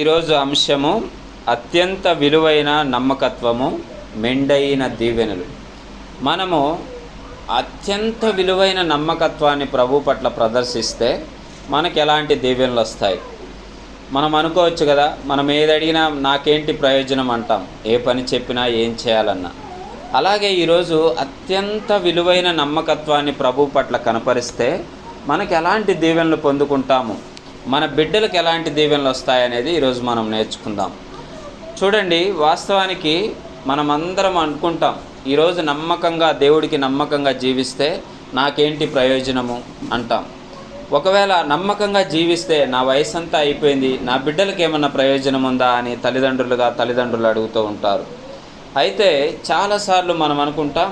ఈరోజు అంశము అత్యంత విలువైన నమ్మకత్వము మెండైన దీవెనలు. మనము అత్యంత విలువైన నమ్మకత్వాన్ని ప్రభు పట్ల ప్రదర్శిస్తే మనకు ఎలాంటి దీవెనలు వస్తాయి? మనం అనుకోవచ్చు కదా మనం ఏది అడిగినా నాకేంటి ప్రయోజనం అంటాం ఏ పని చెప్పినా ఏం చేయాలన్నా. అలాగే ఈరోజు అత్యంత విలువైన నమ్మకత్వాన్ని ప్రభు పట్ల కనపరిస్తే మనకు ఎలాంటి దీవెనలు పొందుకుంటాము? మన బిడ్డలకు ఎలాంటి దీవెనలు వస్తాయనేది ఈరోజు మనం నేర్చుకుందాం. చూడండి వాస్తవానికి మనం అందరం అనుకుంటాం ఈరోజు నమ్మకంగా దేవుడికి నమ్మకంగా జీవిస్తే నాకేంటి ప్రయోజనము అంటాం. ఒకవేళ నమ్మకంగా జీవిస్తే నా వయసు అంతా అయిపోయింది నా బిడ్డలకి ఏమన్నా ప్రయోజనం ఉందా అని తల్లిదండ్రులుగా తల్లిదండ్రులు అడుగుతూ ఉంటారు. అయితే చాలాసార్లు మనం అనుకుంటాం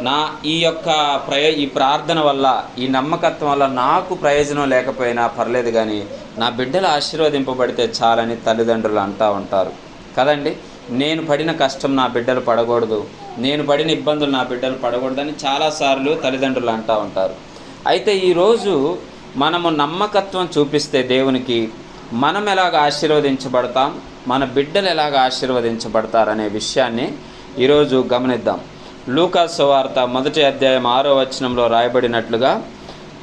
నా ఈ యొక్క ప్రయ ఈ ప్రార్థన వల్ల ఈ నమ్మకత్వం వల్ల నాకు ప్రయోజనం లేకపోయినా పర్లేదు కానీ నా బిడ్డలు ఆశీర్వదింపబడితే చాలని తల్లిదండ్రులు అంటూ ఉంటారు. కదండి? నేను పడిన కష్టం నా బిడ్డలు పడకూడదు. నేను పడిన ఇబ్బందులు నా బిడ్డలు పడకూడదని చాలాసార్లు తల్లిదండ్రులు అంటూ ఉంటారు. అయితే ఈరోజు మనము నమ్మకత్వం చూపిస్తే దేవునికి మనం ఎలాగ ఆశీర్వదించబడతాం మన బిడ్డలు ఎలాగ ఆశీర్వదించబడతారనే విషయాన్ని ఈరోజు గమనిద్దాం. లూకాసు వార్త మొదటి అధ్యాయం ఆరో వచనంలో రాయబడినట్లుగా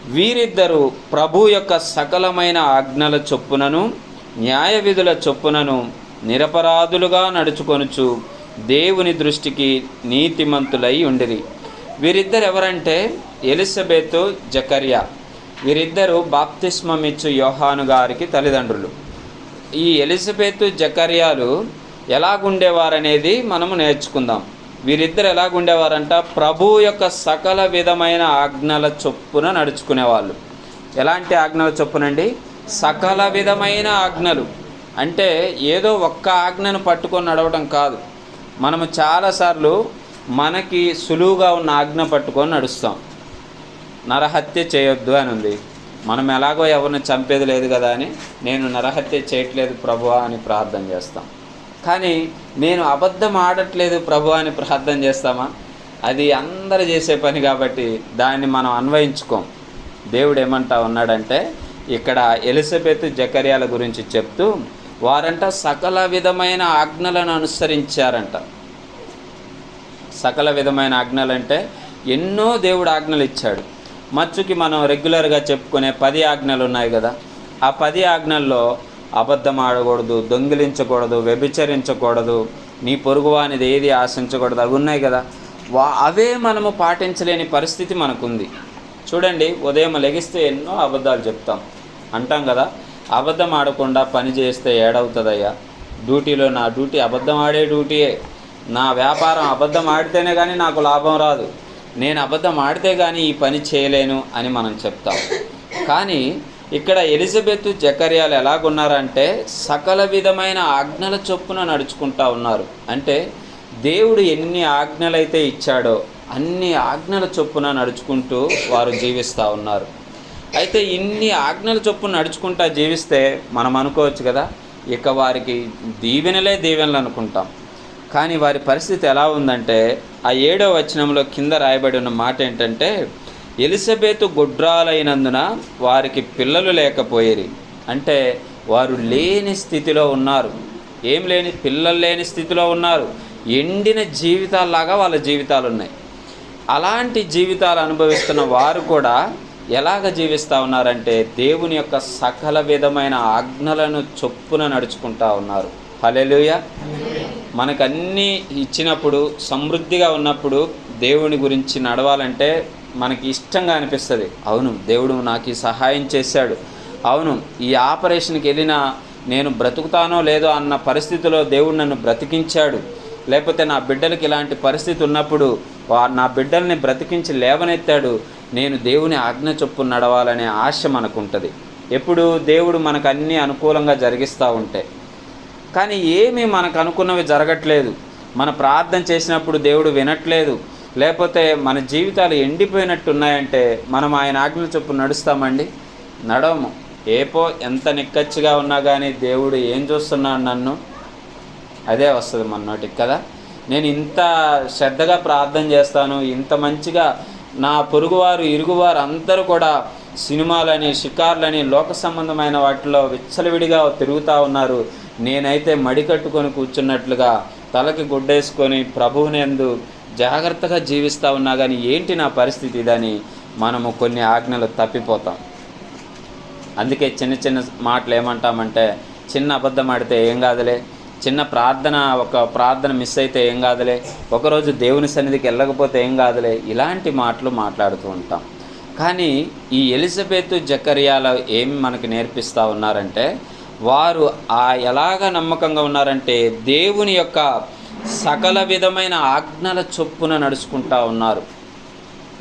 వీరిద్దరూ ప్రభు యొక్క సకలమైన ఆజ్ఞల చొప్పునను న్యాయ విధుల చొప్పునను నిరపరాధులుగా నడుచుకొనుచు దేవుని దృష్టికి నీతిమంతులై ఉండిరి. వీరిద్దరు ఎవరంటే ఎలిజబెత్ జకర్యా. వీరిద్దరూ బాప్తిస్మమిచ్చు యోహాను గారికి తల్లిదండ్రులు. ఈ ఎలిజబెత్ జకర్యాలు ఎలాగుండేవారనేది మనము నేర్చుకుందాం. వీరిద్దరు ఎలాగుండేవారంట? ప్రభు యొక్క సకల విధమైన ఆజ్ఞల చొప్పున నడుచుకునేవాళ్ళు. ఎలాంటి ఆజ్ఞల చొప్పునండి? సకల విధమైన ఆజ్ఞలు. అంటే ఏదో ఒక్క ఆజ్ఞను పట్టుకొని నడవడం కాదు. మనము చాలాసార్లు మనకి సులువుగా ఉన్న ఆజ్ఞ పట్టుకొని నడుస్తాం. నరహత్య చేయొద్దు అని ఉంది. మనం ఎలాగో ఎవరిని చంపేది లేదు కదా అని నేను నరహత్య చేయట్లేదు ప్రభువా అని ప్రార్థన చేస్తాం. కానీ నేను అబద్ధం ఆడట్లేదు ప్రభు అని ప్రార్థన చేస్తామా? అది అందరు చేసే పని కాబట్టి దాన్ని మనం అన్వయించుకోం. దేవుడు ఏమంటా ఉన్నాడంటే ఇక్కడ ఎలిజబెత్ జకర్యాల గురించి చెప్తూ వారంట సకల విధమైన ఆజ్ఞలను అనుసరించారంట. సకల విధమైన ఆజ్ఞలు అంటే ఎన్నో దేవుడు ఆజ్ఞలు ఇచ్చాడు. మచ్చుకి మనం రెగ్యులర్గా చెప్పుకునే పది ఆజ్ఞలు ఉన్నాయి కదా. ఆ పది ఆజ్ఞల్లో అబద్ధం ఆడకూడదు దొంగిలించకూడదు వ్యభిచరించకూడదు నీ పొరుగువానిది ఏది ఆశించకూడదు అవి ఉన్నాయి కదా. వా అవే మనము పాటించలేని పరిస్థితి మనకుంది. చూడండి ఉదయం లెగిస్తే ఎన్నో అబద్ధాలు చెప్తాం. అంటాం కదా అబద్ధం ఆడకుండా పని చేస్తే ఏడవుతుందయ్యా. డ్యూటీలో నా డ్యూటీ అబద్ధం ఆడే డ్యూటీయే. నా వ్యాపారం అబద్ధం ఆడితేనే కానీ నాకు లాభం రాదు. నేను అబద్ధం ఆడితే కానీ ఈ పని చేయలేను అని మనం చెప్తాం. కానీ ఇక్కడ ఎలిజబెత్ జకర్యాలు ఎలాగున్నారంటే సకల విధమైన ఆజ్ఞల చొప్పున నడుచుకుంటా ఉన్నారు. అంటే దేవుడు ఎన్ని ఆజ్ఞలైతే ఇచ్చాడో అన్ని ఆజ్ఞల చొప్పున నడుచుకుంటూ వారు జీవిస్తూ ఉన్నారు. అయితే ఇన్ని ఆజ్ఞల చొప్పున నడుచుకుంటా జీవిస్తే మనం అనుకోవచ్చు కదా ఇక వారికి దీవెనలే దీవెనలు అనుకుంటాం. కానీ వారి పరిస్థితి ఎలా ఉందంటే ఆ ఏడో వచనంలో కింద రాయబడి ఉన్న మాట ఏంటంటే ఎలిజబెత్ గుడ్రాలైనందున వారికి పిల్లలు లేకపోయేరి అంటే వారు లేని స్థితిలో ఉన్నారు. ఏం లేని పిల్లలు లేని స్థితిలో ఉన్నారు. ఎండిన జీవితాల్లాగా వాళ్ళ జీవితాలు ఉన్నాయి అలాంటి జీవితాలు అనుభవిస్తున్న వారు కూడా ఎలాగ జీవిస్తూ ఉన్నారంటే దేవుని యొక్క సకల విధమైన ఆజ్ఞలను చొప్పున నడుచుకుంటా ఉన్నారు. హలెలుయ మనకు అన్నీ ఇచ్చినప్పుడు సమృద్ధిగా ఉన్నప్పుడు దేవుని గురించి నడవాలంటే మనకి ఇష్టంగా అనిపిస్తుంది. అవును దేవుడు నాకు ఈ సహాయం చేశాడు. అవును ఈ ఆపరేషన్కి వెళ్ళినా నేను బ్రతుకుతానో లేదో అన్న పరిస్థితిలో దేవుడు నన్ను బ్రతికించాడు. లేకపోతే నా బిడ్డలకి ఇలాంటి పరిస్థితి ఉన్నప్పుడు నా బిడ్డల్ని బ్రతికించి లేవనెత్తాడు. నేను దేవుని ఆజ్ఞ చొప్పున నడవాలనే ఆశ మనకుంటుంది. ఎప్పుడు దేవుడు మనకు అన్నీ అనుకూలంగా జరిగిస్తూ ఉంటే. కానీ ఏమీ మనకు అనుకున్నవి జరగట్లేదు. మన ప్రార్థన చేసినప్పుడు దేవుడు వినట్లేదు. లేకపోతే మన జీవితాలు ఎండిపోయినట్టు ఉన్నాయంటే మనం ఆయన ఆజ్ఞల చొప్పున నడుస్తామండి? నడవము. ఏపో ఎంత నిక్కచ్చిగా ఉన్నా కానీ దేవుడు ఏం చూస్తున్నాడు నన్ను? అదే వస్తుంది మన నోటికి కదా? నేను ఇంత శ్రద్ధగా ప్రార్థన చేస్తాను ఇంత మంచిగా నా పొరుగువారు ఇరుగువారు అందరూ కూడా సినిమాలని షికార్లని లోక సంబంధమైన వాటిలో విచ్చలవిడిగా తిరుగుతూ ఉన్నారు. నేనైతే మడి కట్టుకొని కూర్చున్నట్లుగా తలకి గుడ్డేసుకొని ప్రభువునందు జాగ్రత్తగా జీవిస్తూ ఉన్నా కానీ ఏంటి నా పరిస్థితి ఇదని మనము కొన్ని ఆజ్ఞలు తప్పిపోతాం. అందుకే చిన్న చిన్న మాటలు ఏమంటామంటే చిన్న అబద్ధం ఆడితే ఏం కాదులే. చిన్న ప్రార్థన ఒక ప్రార్థన మిస్ అయితే ఏం కాదులే. ఒకరోజు దేవుని సన్నిధికి వెళ్ళకపోతే ఏం కాదులే. ఇలాంటి మాటలు మాట్లాడుతూ ఉంటాం. కానీ ఈ ఎలిజబెత్ జకరియాల ఏమి మనకి నేర్పిస్తూ ఉన్నారంటే వారు ఆ ఎలాగ నమ్మకంగా ఉన్నారంటే దేవుని యొక్క సకల విధమైన ఆజ్ఞల చొప్పున నడుచుకుంటా ఉన్నారు.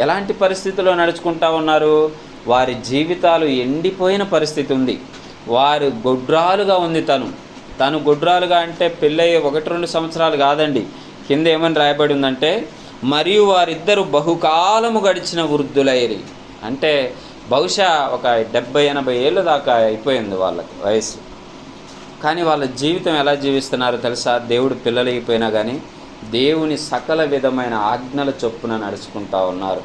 ఎలాంటి పరిస్థితుల్లో నడుచుకుంటా ఉన్నారు? వారి జీవితాలు ఎండిపోయిన పరిస్థితి ఉంది. వారు గొడ్రాలుగా ఉంది తను. తను గొడ్రాలుగా అంటే పెళ్ళయ్యే ఒకటి రెండు సంవత్సరాలు కాదండి. కింద ఏమని రాయబడి ఉందంటే మరియు వారిద్దరు బహుకాలము గడిచిన వృద్ధులయ్యి అంటే బహుశా ఒక డెబ్బై ఎనభై ఏళ్ళ దాకా అయిపోయింది వాళ్ళకి వయసు కానీ వాళ్ళ జీవితం ఎలా జీవిస్తున్నారో తెలుసా? దేవుడు పిల్లలు కానీ దేవుని సకల విధమైన ఆజ్ఞల చొప్పున నడుచుకుంటా ఉన్నారు.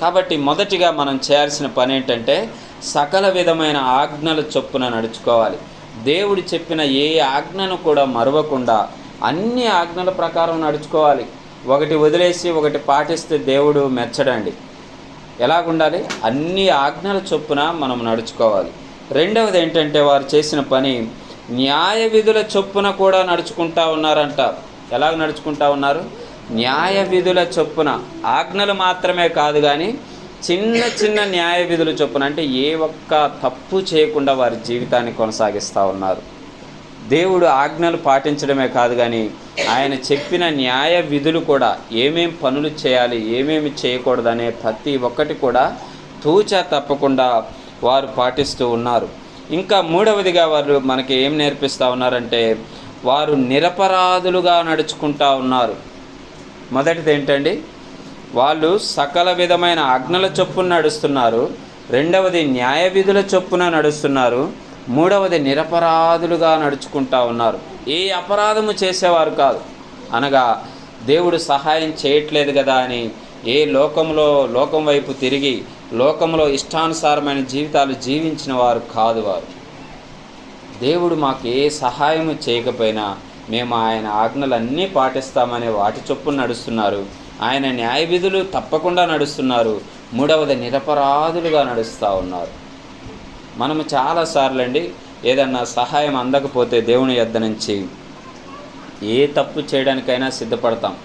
కాబట్టి మొదటిగా మనం చేయాల్సిన పని ఏంటంటే సకల విధమైన ఆజ్ఞల చొప్పున నడుచుకోవాలి. దేవుడు చెప్పిన ఏ ఆజ్ఞను కూడా మరవకుండా అన్ని ఆజ్ఞల ప్రకారం నడుచుకోవాలి. ఒకటి వదిలేసి ఒకటి పాటిస్తే దేవుడు మెచ్చడండి. ఎలాగుండాలి? అన్ని ఆజ్ఞల చొప్పున మనం నడుచుకోవాలి. రెండవది ఏంటంటే వారు చేసిన పని న్యాయ విధుల చొప్పున కూడా నడుచుకుంటా ఉన్నారంట. ఎలాగ నడుచుకుంటా ఉన్నారు? న్యాయ విధుల చొప్పున. ఆజ్ఞలు మాత్రమే కాదు కానీ చిన్న చిన్న న్యాయ విధుల చొప్పున. అంటే ఏ ఒక్క తప్పు చేయకుండా వారి జీవితాన్ని కొనసాగిస్తూ ఉన్నారు. దేవుడు ఆజ్ఞలు పాటించడమే కాదు కానీ ఆయన చెప్పిన న్యాయ విధులు కూడా ఏమేం పనులు చేయాలి ఏమేమి చేయకూడదనే ప్రతి ఒక్కటి కూడా తూచా తప్పకుండా వారు పాటిస్తూ ఉన్నారు. ఇంకా మూడవదిగా వారు మనకి ఏం నేర్పిస్తూ ఉన్నారంటే వారు నిరపరాధులుగా నడుచుకుంటా ఉన్నారు. మొదటిది ఏంటండి? వాళ్ళు సకల విధమైన ఆజ్ఞల చొప్పున నడుస్తున్నారు. రెండవది న్యాయ విధుల చొప్పున నడుస్తున్నారు. మూడవది నిరపరాధులుగా నడుచుకుంటా ఉన్నారు. ఏ అపరాధము చేసేవారు కాదు. అనగా దేవుడు సహాయం చేయట్లేదు కదా అని ఏ లోకంలో లోకం వైపు తిరిగి లోకంలో ఇష్టానుసారమైన జీవితాలు జీవించిన వారు కాదు వారు. దేవుడు మాకు ఏ సహాయము చేయకపోయినా మేము ఆయన ఆజ్ఞలన్నీ పాటిస్తామనే వాటి చొప్పున నడుస్తున్నారు. ఆయన న్యాయవిధులు తప్పకుండా నడుస్తున్నారు. మూడవది నిరపరాధులుగా నడుస్తూ ఉన్నారు. మనము చాలాసార్లు అండి ఏదన్నా సహాయం అందకపోతే దేవుని యొద్ద నుంచి ఏ తప్పు చేయడానికైనా సిద్ధపడతాం.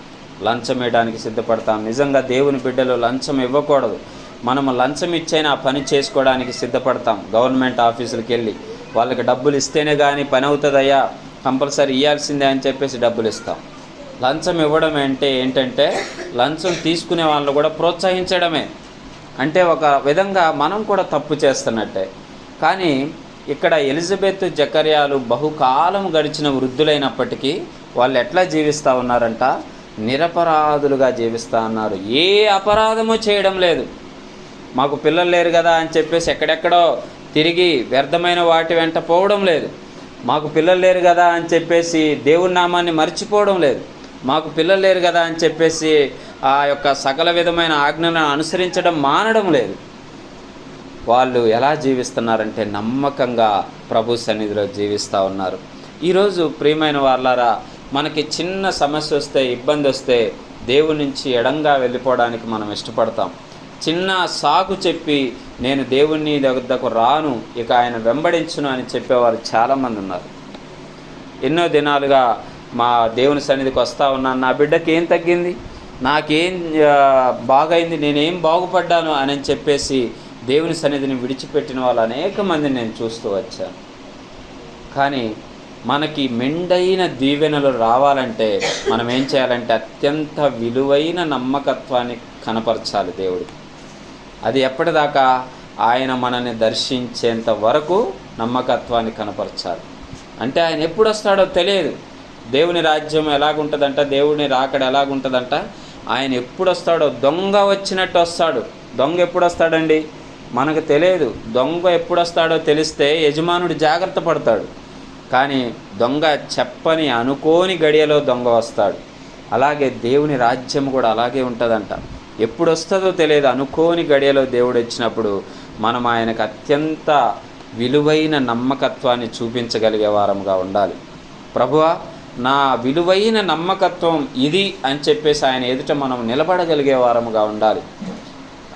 లంచం ఇవ్వడానికి సిద్ధపడతాం. నిజంగా దేవుని బిడ్డలు లంచం ఇవ్వకూడదు. మనము లంచం ఇచ్చైనా పని చేసుకోవడానికి సిద్ధపడతాం. గవర్నమెంట్ ఆఫీసులకు వెళ్ళి వాళ్ళకి డబ్బులు ఇస్తేనే కానీ పని అవుతుందయ్యా. కంపల్సరీ ఇవ్వాల్సిందే అని చెప్పేసి డబ్బులు ఇస్తాం. లంచం ఇవ్వడం అంటే ఏంటంటే లంచం తీసుకునే వాళ్ళు కూడా ప్రోత్సహించడమే. అంటే ఒక విధంగా మనం కూడా తప్పు చేస్తున్నట్టే. కానీ ఇక్కడ ఎలిజబెత్ జకర్యాలు బహుకాలం గడిచిన వృద్ధులైనప్పటికీ వాళ్ళు ఎట్లా జీవిస్తూ ఉన్నారంట? నిరపరాధులుగా జీవిస్తా అన్నారు. ఏ అపరాధము చేయడం లేదు. మాకు పిల్లలు లేరు కదా అని చెప్పేసి ఎక్కడెక్కడో తిరిగి వ్యర్థమైన వాటి వెంట పోవడం లేదు. మాకు పిల్లలు లేరు కదా అని చెప్పేసి దేవుని నామాన్ని మర్చిపోవడం లేదు. మాకు పిల్లలు లేరు కదా అని చెప్పేసి ఆ యొక్క సకల విధమైన ఆజ్ఞలను అనుసరించడం మానడం లేదు. వాళ్ళు ఎలా జీవిస్తున్నారంటే నమ్మకంగా ప్రభు సన్నిధిలో జీవిస్తూ ఉన్నారు. ఈరోజు ప్రియమైన వాళ్ళారా మనకి చిన్న సమస్య వస్తే ఇబ్బంది వస్తే దేవుని నుంచి ఎడంగా వెళ్ళిపోవడానికి మనం ఇష్టపడతాం. చిన్న సాకు చెప్పి నేను దేవుని దగ్గరకు రాను ఇక ఆయన వెంబడించును అని చెప్పేవారు చాలామంది ఉన్నారు. ఎన్నో దినాలుగా మా దేవుని సన్నిధికి వస్తూ ఉన్నాను. నా బిడ్డకి ఏం తగ్గింది? నాకేం బాగైంది నేనేం బాగుపడ్డాను అని చెప్పేసి దేవుని సన్నిధిని విడిచిపెట్టిన వాళ్ళు అనేక మందిని నేను చూస్తూ వచ్చాను. కానీ మనకి మెండైన దీవెనలు రావాలంటే మనం ఏం చేయాలంటే అత్యంత విలువైన నమ్మకత్వాన్ని కనపరచాలి దేవుడు. అది ఎప్పటిదాకా ఆయన మనల్ని దర్శించేంత వరకు నమ్మకత్వాన్ని కనపరచాలి. అంటే ఆయన ఎప్పుడు వస్తాడో తెలియదు. దేవుని రాజ్యం ఎలాగుంటుందంట? దేవుని రాకడ ఎలాగుంటుందంట? ఆయన ఎప్పుడు వస్తాడో దొంగ వచ్చినట్టు వస్తాడు. దొంగ ఎప్పుడు వస్తాడండి మనకు తెలియదు. దొంగ ఎప్పుడు వస్తాడో తెలిస్తే యజమానుడు జాగ్రత్త పడతాడు. కానీ దొంగ చెప్పని అనుకోని గడియలో దొంగ వస్తాడు. అలాగే దేవుని రాజ్యం కూడా అలాగే ఉంటుందంట. ఎప్పుడు వస్తుందో తెలియదు. అనుకోని గడియలో దేవుడు వచ్చినప్పుడు మనం ఆయనకు అత్యంత విలువైన నమ్మకత్వాన్ని చూపించగలిగే వారంగా ఉండాలి. ప్రభువా నా విలువైన నమ్మకత్వం ఇది అని చెప్పేసి ఆయన ఎదుట మనం నిలబడగలిగే వారముగా ఉండాలి.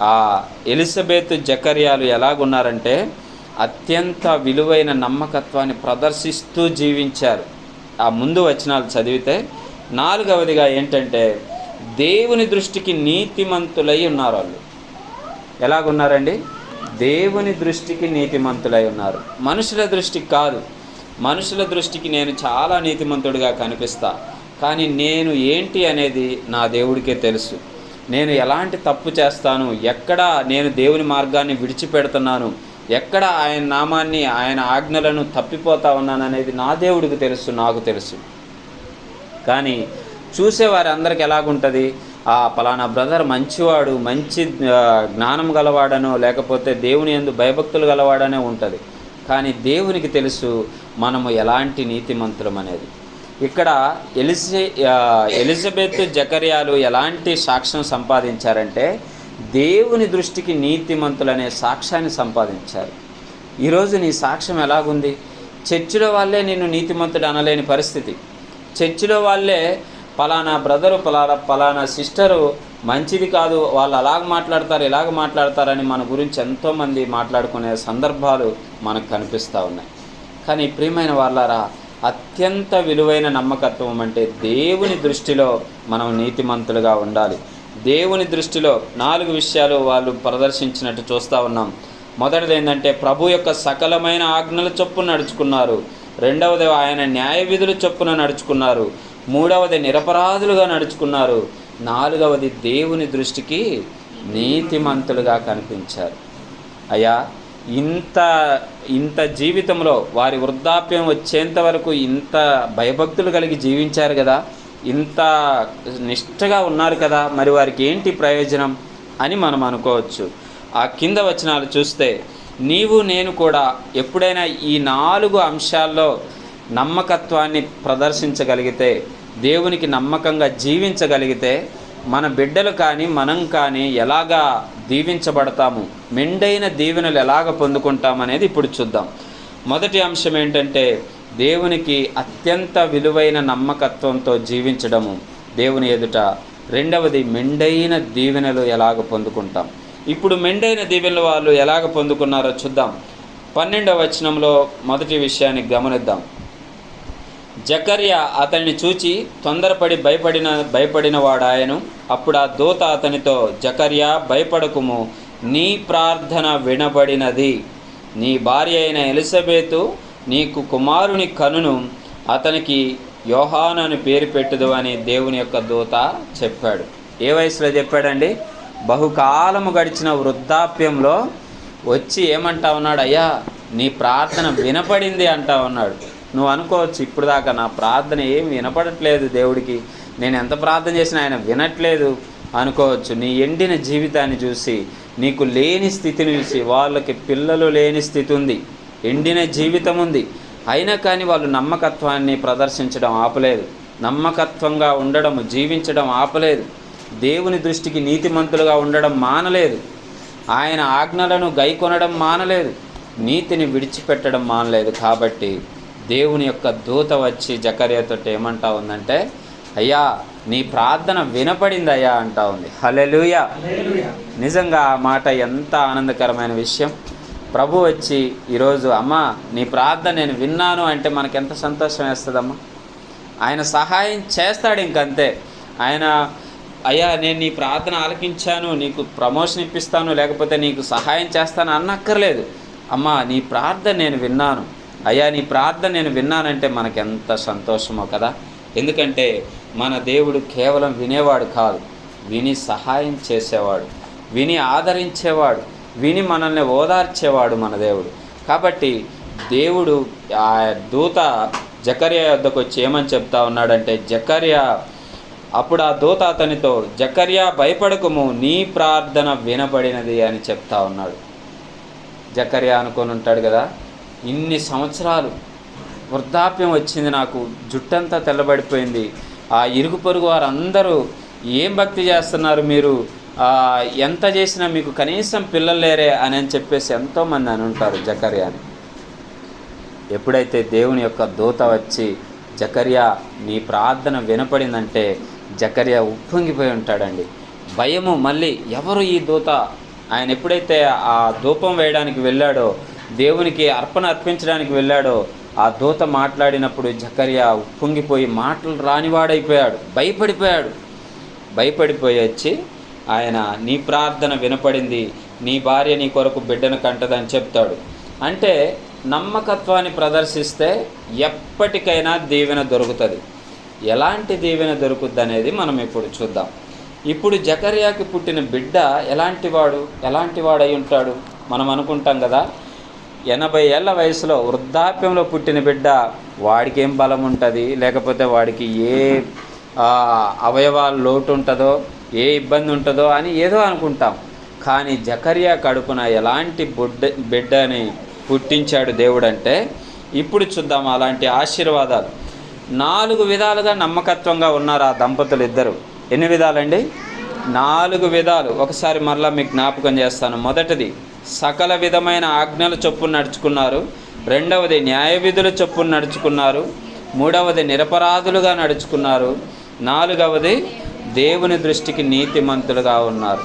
ఆ ఎలిజబెత్ జకర్యాలు ఎలాగున్నారంటే అత్యంత విలువైన నమ్మకత్వాన్ని ప్రదర్శిస్తూ జీవించారు. ఆ ముందు వచనాలు చదివితే నాలుగవదిగా ఏంటంటే దేవుని దృష్టికి నీతిమంతులై ఉన్నారు వాళ్ళు. ఎలాగున్నారండి? దేవుని దృష్టికి నీతిమంతులై ఉన్నారు. మనుషుల దృష్టికి కాదు. మనుషుల దృష్టికి నేను చాలా నీతిమంతుడిగా కనిపిస్తా. కానీ నేను ఏంటి అనేది నా దేవుడికే తెలుసు. నేను ఎలాంటి తప్పు చేస్తాను? ఎక్కడ నేను దేవుని మార్గాన్ని విడిచిపెడుతున్నాను? ఎక్కడ ఆయన నామాన్ని ఆయన ఆజ్ఞలను తప్పిపోతా ఉన్నాననేది నా దేవుడికి తెలుసు నాకు తెలుసు. కానీ చూసేవారి అందరికి ఎలాగుంటుంది? ఆ పలానా బ్రదర్ మంచివాడు మంచి జ్ఞానం గలవాడనో లేకపోతే దేవుని ఎందు భయభక్తులు గలవాడనే ఉంటుంది. కానీ దేవునికి తెలుసు మనము ఎలాంటి నీతిమంతులం అనేది. ఇక్కడ ఎలిజ ఎలిజబెత్ జకర్యాలు ఎలాంటి సాక్ష్యం సంపాదించారంటే దేవుని దృష్టికి నీతిమంతులనే సాక్ష్యాన్ని సంపాదించారు. ఈరోజు నీ సాక్ష్యం ఎలాగుంది? చర్చిలో వాళ్ళే నిన్ను నీతిమంతుడు అనలేని పరిస్థితి. చర్చిలో వాళ్ళే పలానా బ్రదరు పలానా పలానా సిస్టరు మంచిది కాదు వాళ్ళు అలాగ మాట్లాడతారు ఇలాగ మాట్లాడతారని మన గురించి ఎంతోమంది మాట్లాడుకునే సందర్భాలు మనకు కనిపిస్తూ ఉన్నాయి. కానీ ప్రియమైన వాళ్ళారా అత్యంత విలువైన నమ్మకత్వం అంటే దేవుని దృష్టిలో మనం నీతిమంతులుగా ఉండాలి. దేవుని దృష్టిలో నాలుగు విషయాలు వాళ్ళు ప్రదర్శించినట్టు చూస్తూ ఉన్నాం. మొదటిది ఏంటంటే ప్రభు యొక్క సకలమైన ఆజ్ఞల చొప్పున నడుచుకున్నారు. రెండవది ఆయన న్యాయ విధుల చొప్పున నడుచుకున్నారు. మూడవది నిరపరాధులుగా నడుచుకున్నారు. నాలుగవది దేవుని దృష్టికి నీతిమంతులుగా కనిపించారు. అయ్యా ఇంత ఇంత జీవితంలో వారి వృద్ధాప్యం వచ్చేంత వరకు ఇంత భయభక్తులు కలిగి జీవించారు కదా. ఇంత నిష్ఠగా ఉన్నారు కదా మరి వారికి ఏంటి ప్రయోజనం అని మనం అనుకోవచ్చు. ఆ కింద వచనాలు చూస్తే నీవు నేను కూడా ఎప్పుడైనా ఈ నాలుగు అంశాల్లో నమ్మకత్వాన్ని ప్రదర్శించగలిగితే దేవునికి నమ్మకంగా జీవించగలిగితే మన బిడ్డలు కానీ మనం కానీ ఎలాగా దీవించబడతాము మెండైన దీవెనలు ఎలాగ పొందుకుంటామనేది ఇప్పుడు చూద్దాం. మొదటి అంశం ఏంటంటే దేవునికి అత్యంత విలువైన నమ్మకత్వంతో జీవించడము దేవుని ఎదుట. రెండవది మెండైన దీవెనలు ఎలాగ పొందుకుంటాం? ఇప్పుడు మెండైన దీవెనలు వాళ్ళు ఎలాగ పొందుకున్నారో చూద్దాం. పన్నెండవ వచనంలో మొదటి విషయాన్ని గమనిద్దాం. జకర్య అతన్ని చూచి తొందరపడి భయపడిన భయపడిన వాడాయను అప్పుడు ఆ దూత అతనితో జకర్య భయపడకుము. నీ ప్రార్థన వినబడినది. నీ భార్య అయిన ఎలిజబెతు నీకు కుమారుని కనును అతనికి యోహాన్ అని పేరు పెట్టుదు అని దేవుని యొక్క దూత చెప్పాడు. ఏ వయసులో చెప్పాడండి? బహుకాలము గడిచిన వృద్ధాప్యంలో వచ్చి ఏమంటా ఉన్నాడు? అయ్యా నీ ప్రార్థన వినపడింది అంటా ఉన్నాడు. నువ్వు అనుకోవచ్చు ఇప్పుడు దాకా నా ప్రార్థన ఏం వినపడట్లేదు దేవుడికి. నేను ఎంత ప్రార్థన చేసినా ఆయన వినట్లేదు. అనుకోవచ్చు నీ ఎండిన జీవితాన్ని చూసి నీకు లేని స్థితిని చూసి వాళ్ళకి పిల్లలు లేని స్థితి ఉంది. ఎండిన జీవితం ఉంది అయినా కానీ వాళ్ళు నమ్మకత్వాన్ని ప్రదర్శించడం ఆపలేదు. నమ్మకత్వంగా ఉండడం జీవించడం ఆపలేదు. దేవుని దృష్టికి నీతిమంతులుగా ఉండడం మానలేదు. ఆయన ఆజ్ఞలను గైకొనడం మానలేదు. నీతిని విడిచిపెట్టడం మానలేదు. కాబట్టి దేవుని యొక్క దూత వచ్చి జకర్యతో ఏమంటా ఉందంటే అయ్యా నీ ప్రార్థన వినపడింది అయ్యా అంటా ఉంది. హలెలుయా నిజంగా ఆ మాట ఎంత ఆనందకరమైన విషయం. ప్రభు వచ్చి ఈరోజు అమ్మా నీ ప్రార్థన నేను విన్నాను అంటే మనకు ఎంత సంతోషం వేస్తుందమ్మా. ఆయన సహాయం చేస్తాడు ఇంకంతే. ఆయన అయ్యా నేను నీ ప్రార్థన ఆలకించాను నీకు ప్రమోషన్ ఇప్పిస్తాను లేకపోతే నీకు సహాయం చేస్తాను అన్నక్కర్లేదు. అమ్మా నీ ప్రార్థన నేను విన్నాను. అయ్యా నీ ప్రార్థన నేను విన్నానంటే మనకు ఎంత సంతోషమో కదా. ఎందుకంటే మన దేవుడు కేవలం వినేవాడు కాదు విని సహాయం చేసేవాడు విని ఆదరించేవాడు విని మనల్ని ఓదార్చేవాడు మన దేవుడు. కాబట్టి దేవుడు ఆ దూత జకర్యా వద్దకు వచ్చి ఏమని చెప్తా ఉన్నాడంటే జకర్యా అప్పుడు ఆ దూత అతనితో జకర్యా భయపడకము నీ ప్రార్థన వినబడినది అని చెప్తా ఉన్నాడు. జకర్యా అనుకొని ఉంటాడు కదా ఇన్ని సంవత్సరాలు వృద్ధాప్యం వచ్చింది నాకు జుట్టంతా తెల్లబడిపోయింది. ఆ ఇరుగు పొరుగు వారందరూ ఏం భక్తి చేస్తున్నారు మీరు? ఎంత చేసినా మీకు కనీసం పిల్లలు లేరే అని అని చెప్పేసి ఎంతోమంది అని ఉంటారు జకర్యాని ఎప్పుడైతే దేవుని యొక్క దూత వచ్చి జకర్యా నీ ప్రార్థన వినపడిందంటే జకర్యా ఉప్పొంగిపోయి ఉంటాడండి. భయము మళ్ళీ ఎవరు ఈ దూత? ఆయన ఎప్పుడైతే ఆ ధూపం వేయడానికి వెళ్ళాడో దేవునికి అర్పణ అర్పించడానికి వెళ్ళాడో ఆ దూత మాట్లాడినప్పుడు జకర్యా ఉప్పొంగిపోయి మాటలు రానివాడైపోయాడు భయపడిపోయాడు. భయపడిపోయి వచ్చి ఆయన నీ ప్రార్థన వినపడింది. నీ భార్య నీ కొరకు బిడ్డను కంటదని చెప్తాడు. అంటే నమ్మకత్వాన్ని ప్రదర్శిస్తే ఎప్పటికైనా దీవెన దొరుకుతుంది. ఎలాంటి దీవెన దొరుకుద్ది అనేది మనం ఇప్పుడు చూద్దాం. ఇప్పుడు జకర్యాకి పుట్టిన బిడ్డ ఎలాంటి వాడు ఎలాంటి వాడై ఉంటాడు? మనం అనుకుంటాం కదా ఎనభై ఏళ్ళ వయసులో వృద్ధాప్యంలో పుట్టిన బిడ్డ వాడికి ఏం బలం ఉంటుంది లేకపోతే వాడికి ఏ అవయవాలు అవయవాల లోటు ఉంటుందో ఏ ఇబ్బంది ఉంటుందో అని ఏదో అనుకుంటాం. కానీ జకర్యా కడుపున ఎలాంటి బుడ్డ బిడ్డని పుట్టించాడు దేవుడు అంటే ఇప్పుడు చూద్దాం అలాంటి ఆశీర్వాదాలు. నాలుగు విధాలుగా నమ్మకత్వంగా ఉన్నారు ఆ దంపతులు ఇద్దరు. ఎన్ని విధాలండి? నాలుగు విధాలు. ఒకసారి మరలా మీకు జ్ఞాపకం చేస్తాను. మొదటిది సకల విధమైన ఆజ్ఞల చొప్పున నడుచుకున్నారు. రెండవది న్యాయ విధుల చొప్పున నడుచుకున్నారు. మూడవది నిరపరాధులుగా నడుచుకున్నారు. నాలుగవది దేవుని దృష్టికి నీతిమంతులుగా ఉన్నారు.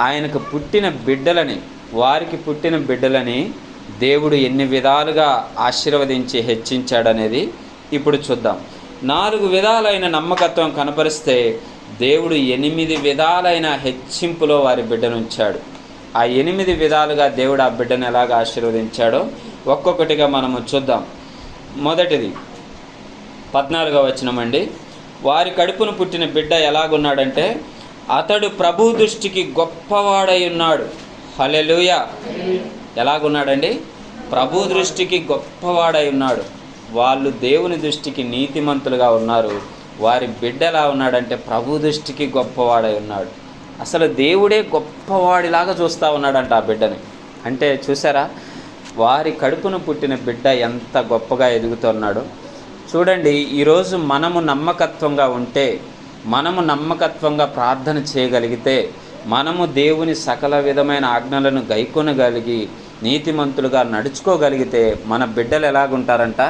ఆయనకు పుట్టిన బిడ్డలని వారికి పుట్టిన బిడ్డలని దేవుడు ఎన్ని విధాలుగా ఆశీర్వదించి హెచ్చించాడనేది ఇప్పుడు చూద్దాం. నాలుగు విధాలైన నమ్మకత్వం కనపరిస్తే దేవుడు ఎనిమిది విధాలైన హెచ్చింపులో వారి బిడ్డనుంచాడు. ఆ ఎనిమిది విధాలుగా దేవుడు ఆ బిడ్డను ఎలాగ ఆశీర్వదించాడో ఒక్కొక్కటిగా మనము చూద్దాం. మొదటిది పద్నాలుగో వచనమండి. వారి కడుపును పుట్టిన బిడ్డ ఎలాగున్నాడంటే అతడు ప్రభు దృష్టికి గొప్పవాడై ఉన్నాడు. హలెలుయ ఎలాగున్నాడండి? ప్రభు దృష్టికి గొప్పవాడై ఉన్నాడు. వాళ్ళు దేవుని దృష్టికి నీతిమంతులుగా ఉన్నారు. వారి బిడ్డ ఎలా ఉన్నాడంటే ప్రభు దృష్టికి గొప్పవాడై ఉన్నాడు. అసలు దేవుడే గొప్పవాడిలాగా చూస్తూ ఉన్నాడంట ఆ బిడ్డని. అంటే చూసారా? వారి కడుపును పుట్టిన బిడ్డ ఎంత గొప్పగా ఎదుగుతున్నాడో చూడండి ఈరోజు మనము నమ్మకత్వంగా ఉంటే మనము నమ్మకత్వంగా ప్రార్థన చేయగలిగితే మనము దేవుని సకల విధమైన ఆజ్ఞలను గైకొనగలిగి నీతిమంతులుగా నడుచుకోగలిగితే మన బిడ్డలు ఎలాగుంటారంట?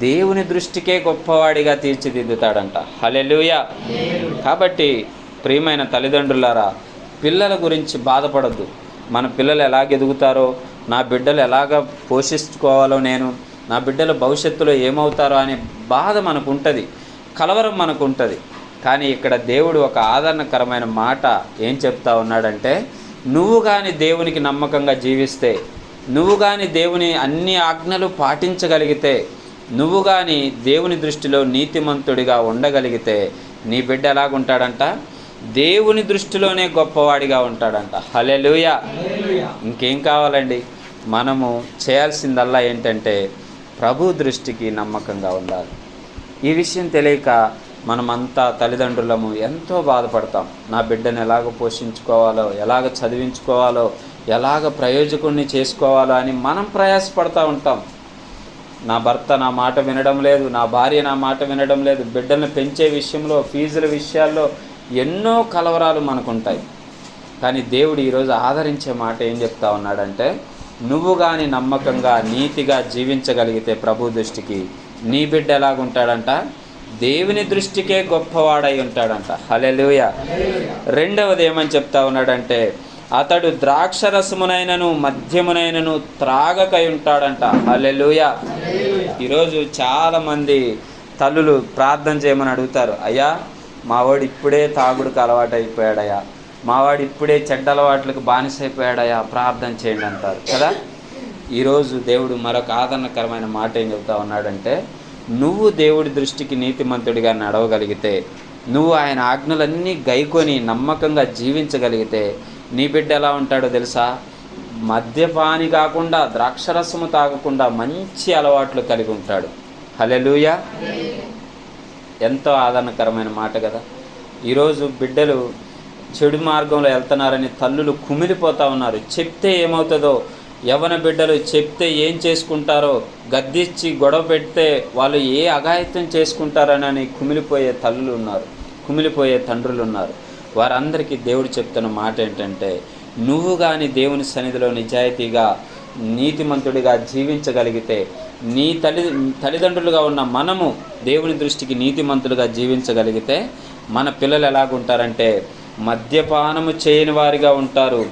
దేవుని దృష్టికే గొప్పవాడిగా తీర్చిదిద్దుతాడంట. హలెలుయ కాబట్టి ప్రియమైన తల్లిదండ్రులారా పిల్లల గురించి బాధపడద్దు. మన పిల్లలు ఎలాగ ఎదుగుతారో నా బిడ్డలు ఎలాగ పోషించుకోవాలో నేను నా బిడ్డల భవిష్యత్తులో ఏమవుతారో అనే బాధ మనకు ఉంటుంది కలవరం మనకు ఉంటుంది కానీ ఇక్కడ దేవుడు ఒక ఆదరణకరమైన మాట ఏం చెప్తా ఉన్నాడంటే నువ్వు కానీ దేవునికి నమ్మకంగా జీవిస్తే నువ్వు కానీ దేవుని అన్ని ఆజ్ఞలు పాటించగలిగితే నువ్వు కానీ దేవుని దృష్టిలో నీతిమంతుడిగా ఉండగలిగితే నీ బిడ్డ ఎలాగుంటాడంట? దేవుని దృష్టిలోనే గొప్పవాడిగా ఉంటాడంట. హలెలుయ ఇంకేం కావాలండి? మనము చేయాల్సిందల్లా ఏంటంటే ప్రభు దృష్టికి నమ్మకంగా ఉండాలి. ఈ విషయం తెలియక మనమంతా తల్లిదండ్రులము ఎంతో బాధపడతాం. నా బిడ్డను ఎలాగ పోషించుకోవాలో ఎలాగ చదివించుకోవాలో ఎలాగ ప్రయోజకుడిని చేసుకోవాలో అని మనం ప్రయాసపడతా ఉంటాం. నా భర్త నా మాట వినడం లేదు నా భార్య నా మాట వినడం లేదు బిడ్డలను పెంచే విషయంలో ఫీజుల విషయాల్లో ఎన్నో కలవరాలు మనకుంటాయి. కానీ దేవుడు ఈరోజు ఆదరించే మాట ఏం చెప్తా ఉన్నాడంటే నువ్వు కానీ నమ్మకంగా నీతిగా జీవించగలిగితే ప్రభు దృష్టికి నీ బిడ్డ ఎలాగుంటాడంట? దేవుని దృష్టికే గొప్పవాడై ఉంటాడంట. హలెలుయ రెండవది ఏమని చెప్తా ఉన్నాడంటే అతడు ద్రాక్షరసమునైనను మద్యమునైనను త్రాగకై ఉంటాడంట. హలెలుయ ఈరోజు చాలామంది తల్లులు ప్రార్థన చేయమని అడుగుతారు అయ్యా మావాడు ఇప్పుడే తాగుడుకు అలవాటు అయిపోయాడయ్యా మావాడు ఇప్పుడే చెడ్డ అలవాట్లకు బానిసైపోయాడయ్యా ప్రార్థన చేయండి అంటారు కదా? ఈరోజు దేవుడు మరొక ఆదరణకరమైన మాట ఏం చెబుతా ఉన్నాడంటే నువ్వు దేవుడి దృష్టికి నీతిమంతుడిగా నడవగలిగితే నువ్వు ఆయన ఆజ్ఞలన్నీ గైకొని నమ్మకంగా జీవించగలిగితే నీ బిడ్డ ఎలా ఉంటాడో తెలుసా? మద్యపాని కాకుండా ద్రాక్షరసము తాగకుండా మంచి అలవాట్లు కలిగి ఉంటాడు. హలెలుయా ఎంతో ఆదరణకరమైన మాట కదా? ఈరోజు బిడ్డలు చెడు మార్గంలో వెళ్తున్నారని తల్లులు కుమిలిపోతూ ఉన్నారు. చెప్తే ఏమవుతుందో యవన బిడ్డలు చెప్తే ఏం చేసుకుంటారో గద్దిచ్చి గొడవ పెడితే వాళ్ళు ఏ అఘాయిత్యం చేసుకుంటారనని కుమిలిపోయే తల్లులు ఉన్నారు కుమిలిపోయే తండ్రులు ఉన్నారు. వారందరికీ దేవుడు చెప్తున్న మాట ఏంటంటే నువ్వు కానీ దేవుని సన్నిధిలో నిజాయితీగా నీతిమంతుడిగా జీవించగలిగితే నీ తల్లి తల్లిదండ్రులుగా ఉన్న మనము దేవుని దృష్టికి నీతిమంతులుగా జీవించగలిగితే మన పిల్లలు ఎలాగుంటారంటే మద్యపానము చేయని వారిగా ఉంటారు.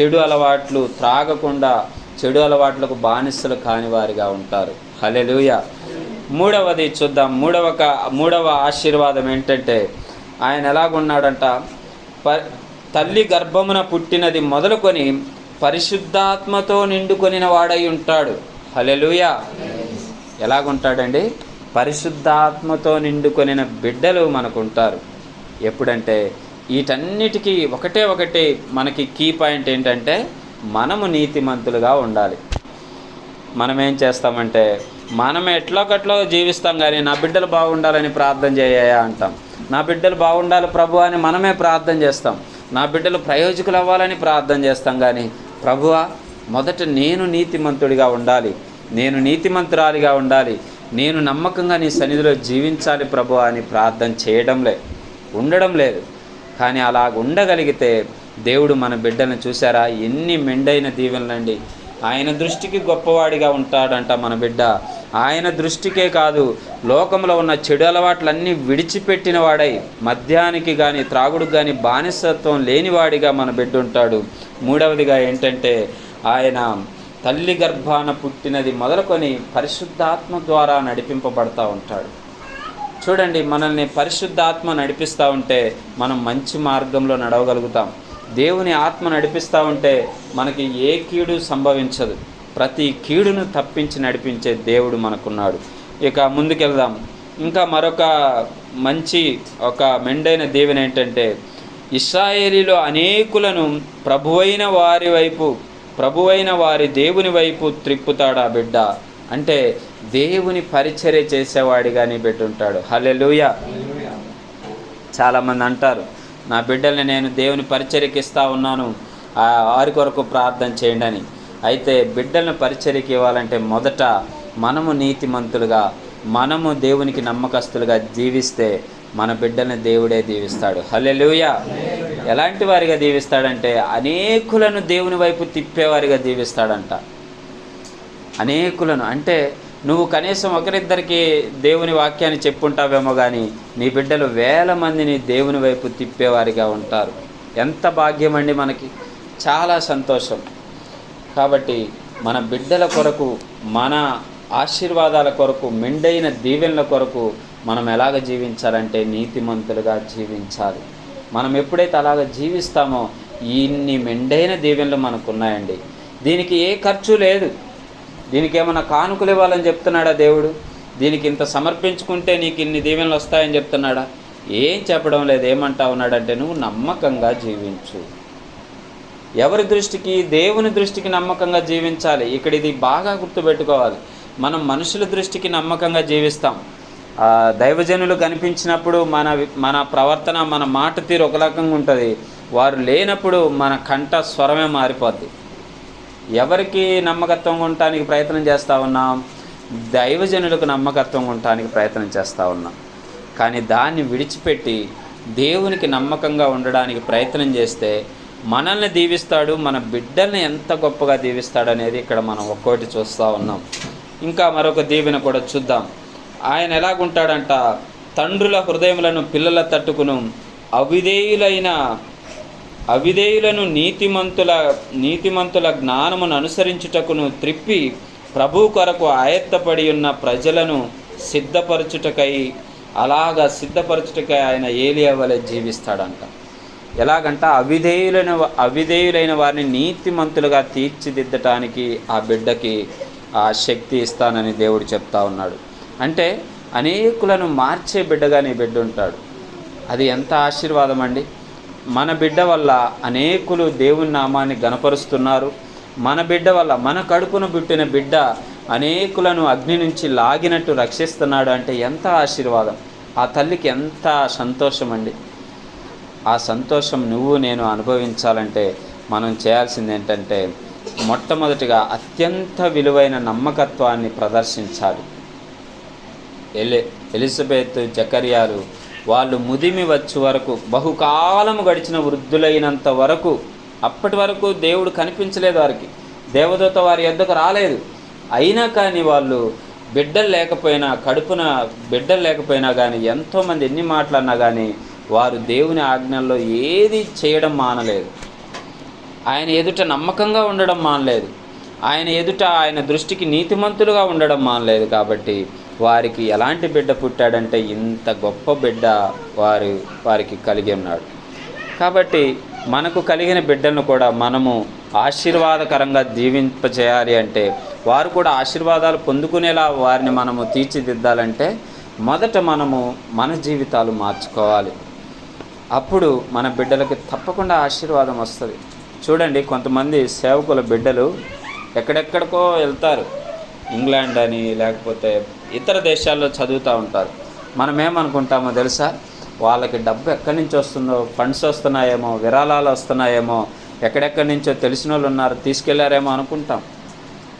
చెడు అలవాట్లు త్రాగకుండా చెడు అలవాట్లకు బానిసలు కాని వారిగా ఉంటారు. హలెలుయ మూడవది చూద్దాం. మూడవ క- మూడవ ఆశీర్వాదం ఏంటంటే ఆయన ఎలాగున్నాడంట? ప తల్లి గర్భమున పుట్టినది మొదలుకొని పరిశుద్ధాత్మతో నిండుకొనిన వాడై ఉంటాడు. హలెలుయ ఎలాగుంటాడండి? పరిశుద్ధాత్మతో నిండుకొనిన బిడ్డలు మనకుంటారు. ఎప్పుడంటే వీటన్నిటికీ ఒకటే ఒకటి మనకి కీ పాయింట్ ఏంటంటే మనము నీతిమంతులుగా ఉండాలి. మనం ఏం చేస్తామంటే మనం ఎట్లోకట్లో జీవిస్తాం కానీ నా బిడ్డలు బాగుండాలని ప్రార్థన చేయ అంటాం. నా బిడ్డలు బాగుండాలి ప్రభు అని మనమే ప్రార్థన చేస్తాం. నా బిడ్డలు ప్రయోజకులు అవ్వాలని ప్రార్థన చేస్తాం కానీ ప్రభువా మొదట నేను నీతిమంతుడిగా ఉండాలి. నేను నీతిమంతురాలిగా ఉండాలి. నేను నమ్మకంగా నీ సన్నిధిలో జీవించాలి ప్రభు అని ప్రార్థన చేయడంలే ఉండడం లేదు. కానీ అలా ఉండగలిగితే దేవుడు మన బిడ్డను చూసారా ఎన్ని మెండైన దీవెనలండి. ఆయన దృష్టికి గొప్పవాడిగా ఉంటాడంట మన బిడ్డ. ఆయన దృష్టికే కాదు లోకంలో ఉన్న చెడు అలవాట్లన్నీ విడిచిపెట్టిన వాడై మద్యానికి కానీ త్రాగుడుకు కానీ బానిసత్వం లేనివాడిగా మన బిడ్డ ఉంటాడు. మూడవదిగా ఏంటంటే ఆయన తల్లి గర్భాన పుట్టినది మొదలుకొని పరిశుద్ధాత్మ ద్వారా నడిపింపబడతా ఉంటాడు. చూడండి మనల్ని పరిశుద్ధాత్మ నడిపిస్తూ ఉంటే మనం మంచి మార్గంలో నడవగలుగుతాం. దేవుని ఆత్మ నడిపిస్తూ ఉంటే మనకి ఏ కీడు సంభవించదు. ప్రతి కీడును తప్పించి నడిపించే దేవుడు మనకున్నాడు. ఇక ముందుకెళ్దాం. ఇంకా మరొక మంచి ఒక మెండైన దేవుని ఏంటంటే ఇస్రాయేలీలో అనేకులను ప్రభువైన వారి వైపు ప్రభువైన వారి దేవుని వైపు త్రిప్పుతాడా బిడ్డ? అంటే దేవుని పరిచర్య చేసేవాడిగా నీ బిడ్డ ఉంటాడు. హల్లెలూయా. చాలామంది అంటారు నా బిడ్డల్ని నేను దేవుని పరిచర్యకి ఇస్తా ఉన్నాను ఆ వారి కొరకు ప్రార్థన చేయండి అని. అయితే బిడ్డలను పరిచర్యకి ఇవ్వాలంటే మొదట మనము నీతిమంతులుగా మనము దేవునికి నమ్మకస్తులుగా జీవిస్తే మన బిడ్డల్ని దేవుడే దీవిస్తాడు. హలెలుయ ఎలాంటి వారిగా దీవిస్తాడంటే అనేకులను దేవుని వైపు తిప్పేవారిగా దీవిస్తాడంట. అనేకులను అంటే నువ్వు కనీసం ఒకరిద్దరికి దేవుని వాక్యాన్ని చెప్పుంటావేమో కానీ నీ బిడ్డలు వేల మందిని దేవుని వైపు తిప్పేవారిగా ఉంటారు. ఎంత భాగ్యం అండి మనకి. చాలా సంతోషం. కాబట్టి మన బిడ్డల కొరకు మన ఆశీర్వాదాల కొరకు మెండైన దీవెనల కొరకు మనం ఎలాగ జీవించాలంటే నీతిమంతులుగా జీవించాలి. మనం ఎప్పుడైతే అలాగ జీవిస్తామో ఇన్ని మెండైన దీవెనలు మనకు ఉన్నాయండి దీనికి ఏ ఖర్చు లేదు. దీనికి ఏమైనా కానుకలు ఇవ్వాలని చెప్తున్నాడా దేవుడు? దీనికి ఇంత సమర్పించుకుంటే నీకు ఇన్ని దీవెనలు వస్తాయని చెప్తున్నాడా? ఏం చెప్పడం లేదు ఏమంటా ఉన్నాడంటే నువ్వు నమ్మకంగా జీవించు. ఎవరి దృష్టికి? దేవుని దృష్టికి నమ్మకంగా జీవించాలి. ఇక్కడ ఇది బాగా గుర్తుపెట్టుకోవాలి. మనం మనుషుల దృష్టికి నమ్మకంగా జీవిస్తాం. దైవజనులు కనిపించినప్పుడు మన మన ప్రవర్తన మన మాట తీరు ఒక రకంగా ఉంటుంది. వారు లేనప్పుడు మన కంఠ స్వరమే మారిపోద్ది. ఎవరికి నమ్మకత్వం ఉండటానికి ప్రయత్నం చేస్తూ ఉన్నాం? దైవజనులకు నమ్మకత్వం ఉండటానికి ప్రయత్నం చేస్తూ ఉన్నాం. కానీ దాన్ని విడిచిపెట్టి దేవునికి నమ్మకంగా ఉండడానికి ప్రయత్నం చేస్తే మనల్ని దీవిస్తాడు మన బిడ్డల్ని ఎంత గొప్పగా దీవిస్తాడు అనేది ఇక్కడ మనం ఒక్కోటి చూస్తూ ఉన్నాం. ఇంకా మరొక దీవెన కూడా చూద్దాం. ఆయన ఎలాగుంటాడంట? తండ్రుల హృదయములను పిల్లల తట్టుకును అవిధేయులైన అవిధేయులను నీతిమంతుల నీతిమంతుల జ్ఞానమును అనుసరించుటకును త్రిప్పి ప్రభు కొరకు ఆయత్తపడి ఉన్న ప్రజలను సిద్ధపరచుటకై అలాగా సిద్ధపరచుటకై ఆయన ఏలియా వలె జీవిస్తాడంట. ఎలాగంట అవిధేయులైన అవిధేయులైన వారిని నీతిమంతులుగా తీర్చిదిద్దటానికి ఆ బిడ్డకి ఆ శక్తి ఇస్తానని దేవుడు చెప్తా ఉన్నాడు. అంటే అనేకులను మార్చే బిడ్డగా నీ బిడ్డ ఉంటాడు. అది ఎంత ఆశీర్వాదం అండి? మన బిడ్డ వల్ల అనేకులు దేవుని నామాన్ని గనపరుస్తున్నారు మన బిడ్డ వల్ల మన కడుపును పుట్టిన బిడ్డ అనేకులను అగ్ని నుంచి లాగినట్టు రక్షిస్తున్నాడు అంటే ఎంత ఆశీర్వాదం. ఆ తల్లికి ఎంత సంతోషం అండి ఆ సంతోషం నువ్వు నేను అనుభవించాలంటే మనం చేయాల్సింది ఏంటంటే మొట్టమొదటిగా అత్యంత విలువైన నమ్మకత్వాన్ని ప్రదర్శించాలి. ఎలి ఎలిజబెత్ జకర్యాలు వాళ్ళు ముదిమి వచ్చే వరకు బహుకాలము గడిచిన వృద్ధులైనంత వరకు అప్పటి వరకు దేవుడు కనిపించలేదు వారికి. దేవదూత వారి యొద్దకు రాలేదు. అయినా కానీ వాళ్ళు బిడ్డలు లేకపోయినా కడుపున బిడ్డలు లేకపోయినా కానీ ఎంతోమంది ఎన్ని మాటలన్నా కానీ వారు దేవుని ఆజ్ఞల్లో ఏది చేయడం మానలేదు. ఆయన ఎదుట నమ్మకంగా ఉండడం మానలేదు. ఆయన ఎదుట ఆయన దృష్టికి నీతిమంతులుగా ఉండడం మానలేదు కాబట్టి వారికి ఎలాంటి బిడ్డ పుట్టాడంటే ఇంత గొప్ప బిడ్డ వారి వారికి కలిగి ఉన్నాడు. కాబట్టి మనకు కలిగిన బిడ్డలను కూడా మనము ఆశీర్వాదకరంగా జీవింపజేయాలి అంటే వారు కూడా ఆశీర్వాదాలు పొందుకునేలా వారిని మనము తీర్చిదిద్దాలంటే మొదట మనము మన జీవితాలు మార్చుకోవాలి. అప్పుడు మన బిడ్డలకి తప్పకుండా ఆశీర్వాదం వస్తుంది. చూడండి కొంతమంది సేవకుల బిడ్డలు ఎక్కడెక్కడికో వెళ్తారు. ఇంగ్లాండ్ అని లేకపోతే ఇతర దేశాల్లో చదువుతూ ఉంటారు. మనం ఏమనుకుంటామో తెలుసా? వాళ్ళకి డబ్బు ఎక్కడి నుంచి వస్తుందో ఫండ్స్ వస్తున్నాయేమో విరాళాలు వస్తున్నాయేమో ఎక్కడెక్కడి నుంచో తెలిసిన వాళ్ళు ఉన్నారు తీసుకెళ్ళారేమో అనుకుంటాం.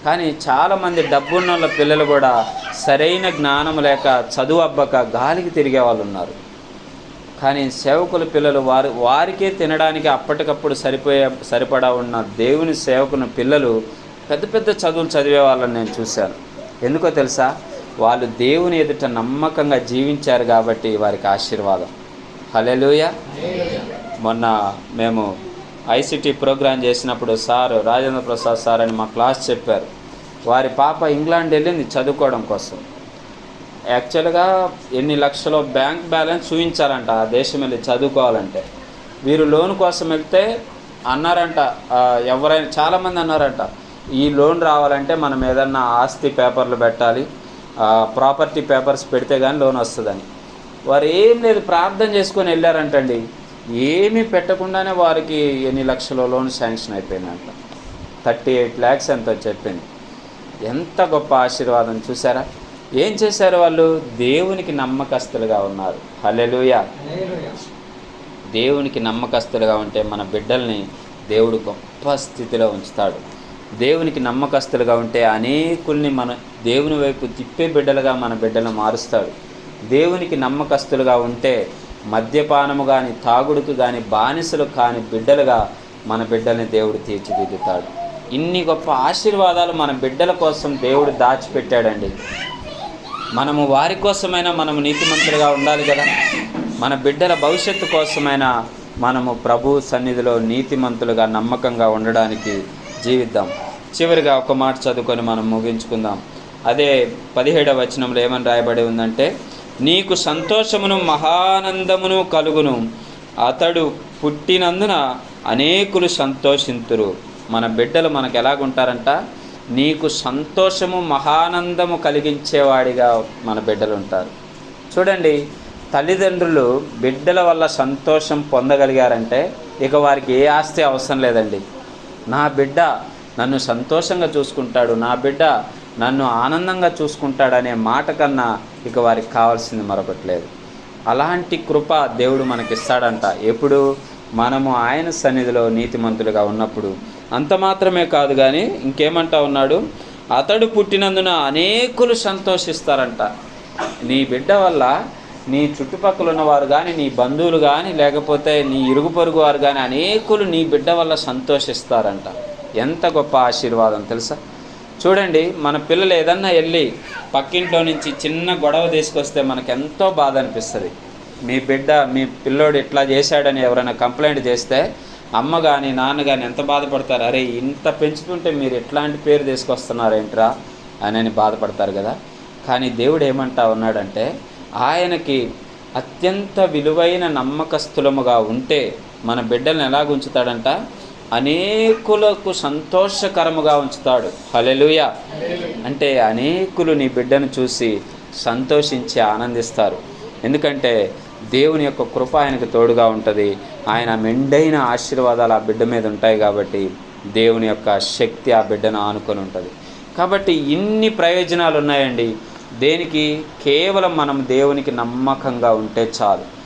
కానీ చాలామంది డబ్బున్న వాళ్ళ పిల్లలు కూడా సరైన జ్ఞానం లేక చదువు అబ్బక గాలికి తిరిగే వాళ్ళు ఉన్నారు. కానీ సేవకుల పిల్లలు వారు వారికే తినడానికి అప్పటికప్పుడు సరిపోయే సరిపడా ఉన్న దేవుని సేవకుని పిల్లలు పెద్ద పెద్ద చదువులు చదివే వాళ్ళని నేను చూశాను. ఎందుకో తెలుసా? వాళ్ళు దేవుని ఎదుట నమ్మకంగా జీవించారు కాబట్టి వారికి ఆశీర్వాదం. హలెలుయ మొన్న మేము ఐసిటీ ప్రోగ్రాం చేసినప్పుడు సారు రాజేంద్ర ప్రసాద్ సార్ అని మా క్లాస్ చెప్పారు. వారి పాప ఇంగ్లాండ్ వెళ్ళింది చదువుకోవడం కోసం. యాక్చువల్గా ఎన్ని లక్షల బ్యాంక్ బ్యాలెన్స్ చూపించాలంట ఆ దేశం వెళ్ళి చదువుకోవాలంటే. వీరు లోన్ కోసం వెళ్తే అన్నారంట ఎవరైనా చాలామంది అన్నారంట ఈ లోన్ రావాలంటే మనం ఏదన్నా ఆస్తి పేపర్లు పెట్టాలి ప్రాపర్టీ పేపర్స్ పెడితే కానీ లోన్ వస్తుందని. వారు ఏం లేదు ప్రార్థన చేసుకొని వెళ్ళారంటండి. ఏమీ పెట్టకుండానే వారికి ఎన్ని లక్షల లోన్ శాంక్షన్ అయిపోయిందంట. థర్టీ ఎయిట్ ల్యాక్స్ ఎంతో చెప్పింది. ఎంత గొప్ప ఆశీర్వాదం చూసారా? ఏం చేశారు వాళ్ళు? దేవునికి నమ్మకస్తులుగా ఉన్నారు. హలెలుయ దేవునికి నమ్మకస్తులుగా ఉంటే మన బిడ్డల్ని దేవుడు గొప్ప స్థితిలో ఉంచుతాడు. దేవునికి నమ్మకస్తులుగా ఉంటే అనేకుల్ని మన దేవుని వైపు తిప్పే బిడ్డలుగా మన బిడ్డలను మారుస్తాడు. దేవునికి నమ్మకస్తులుగా ఉంటే మద్యపానము కానీ తాగుడుకు కానీ బానిసలు కాని బిడ్డలుగా మన బిడ్డల్ని దేవుడు తీర్చిదిద్దుతాడు. ఇన్ని గొప్ప ఆశీర్వాదాలు మన బిడ్డల కోసం దేవుడు దాచిపెట్టాడండి. మనము వారి కోసమైనా మనము నీతిమంతులుగా ఉండాలి కదా. మన బిడ్డల భవిష్యత్తు కోసమైనా మనము ప్రభు సన్నిధిలో నీతిమంతులుగా నమ్మకంగా ఉండడానికి జీవిద్దాం. చివరిగా ఒక మాట చదువుకొని మనం ముగించుకుందాం. అదే పదిహేడవ వచనంలో ఏమని రాయబడి ఉందంటే నీకు సంతోషమును మహానందమును కలుగును. అతడు పుట్టినందున అనేకులు సంతోషింతురు. మన బిడ్డలు మనకు ఎలాగుంటారంట? నీకు సంతోషము మహానందము కలిగించేవాడిగా మన బిడ్డలు ఉంటారు చూడండి తల్లిదండ్రులు బిడ్డల వల్ల సంతోషం పొందగలిగారంటే ఇక వారికి ఏ ఆస్తి అవసరం లేదండి. నా బిడ్డ నన్ను సంతోషంగా చూసుకుంటాడు నా బిడ్డ నన్ను ఆనందంగా చూసుకుంటాడనే మాట కన్నా ఇక వారికి కావాల్సింది మరొకటి లేదు. అలాంటి కృప దేవుడు మనకిస్తాడంట. ఎప్పుడు? మనము ఆయన సన్నిధిలో నీతిమంతులుగా ఉన్నప్పుడు. అంత మాత్రమే కాదు కానీ ఇంకేమంటా ఉన్నాడు? అతడు పుట్టినందున అనేకులు సంతోషిస్తారంట. నీ బిడ్డ వల్ల నీ చుట్టుపక్కల ఉన్నవారు కానీ నీ బంధువులు కానీ లేకపోతే నీ ఇరుగు పొరుగు వారు కానీ అనేకులు నీ బిడ్డ వల్ల సంతోషిస్తారంట. ఎంత గొప్ప ఆశీర్వాదం తెలుసా? చూడండి మన పిల్లలు ఏదన్నా వెళ్ళి పక్కింట్లో నుంచి చిన్న గొడవ తీసుకొస్తే మనకు ఎంతో బాధ అనిపిస్తుంది. మీ బిడ్డ మీ పిల్లోడు ఇట్లా చేశాడని ఎవరైనా కంప్లైంట్ చేస్తే అమ్మ కానీ నాన్న కానీ ఎంత బాధపడతారు? అరే ఇంత పెంచుతుంటే మీరు ఎట్లాంటి పేరు తీసుకొస్తున్నారేంట్రా? అని అని బాధపడతారు కదా. కానీ దేవుడు ఏమంటా ఉన్నాడంటే ఆయనకి అత్యంత విలువైన నమ్మకస్తులముగా ఉంటే మన బిడ్డల్ని ఎలాగ ఉంచుతాడంట అనేకులకు సంతోషకరముగా ఉంచుతాడు. హలెలుయ అంటే అనేకులు నీ బిడ్డను చూసి సంతోషించి ఆనందిస్తారు. ఎందుకంటే దేవుని యొక్క కృప ఆయనకు తోడుగా ఉంటుంది. ఆయన మెండైన ఆశీర్వాదాలు ఆ బిడ్డ మీద ఉంటాయి కాబట్టి దేవుని యొక్క శక్తి ఆ బిడ్డను ఆనుకొని ఉంటుంది. కాబట్టి ఇన్ని ప్రయోజనాలు ఉన్నాయండి దేనికి? కేవలం మనం దేవునికి నమ్మకంగా ఉంటే చాలు.